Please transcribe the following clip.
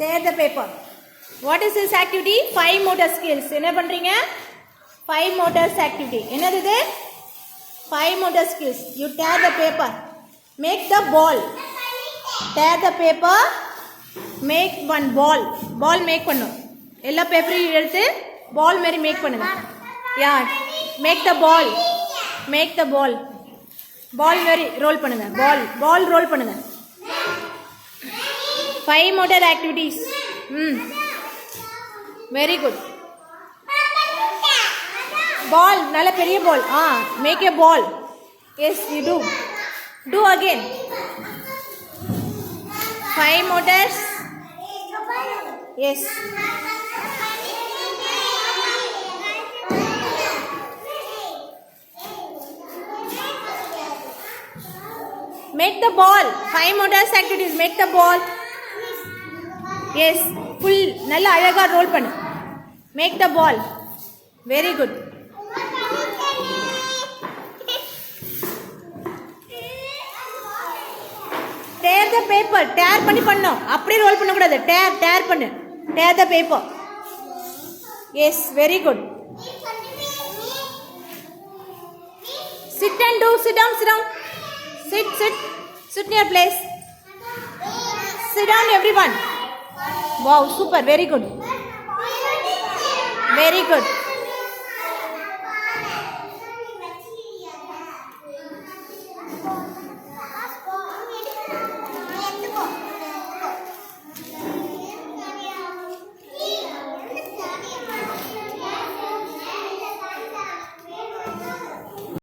Tear the paper what is is activity five motor skills என்ன பண்ணுறீங்க five motors activity என்னது இது five motor skills you tear the paper make the ball tear the paper make one ball ball make பண்ணும் எல்லா பேப்பரையும் எடுத்து பால் மாரி make பண்ணுங்க யா make the ball make the பால் பால் மாரி ரோல் பண்ணுங்க பால் பால் ரோல் பண்ணுங்க Fine motor activities hmm very good ball நல்ல பெரிய ball ah make a ball yes you do do again fine motors yes Make the ball. Five motors activities. Make the ball. Yes full நல்ல அழகாக roll பண்ணு make the ball very good tear the paper tear பண்ணி பண்ணோம் அப்படியே roll பண்ணக்கூடாது tear tear பண்ணு tear the paper yes very good sit and do sit down sit down sit sit sit near place sit down everyone wow super very good. Very good.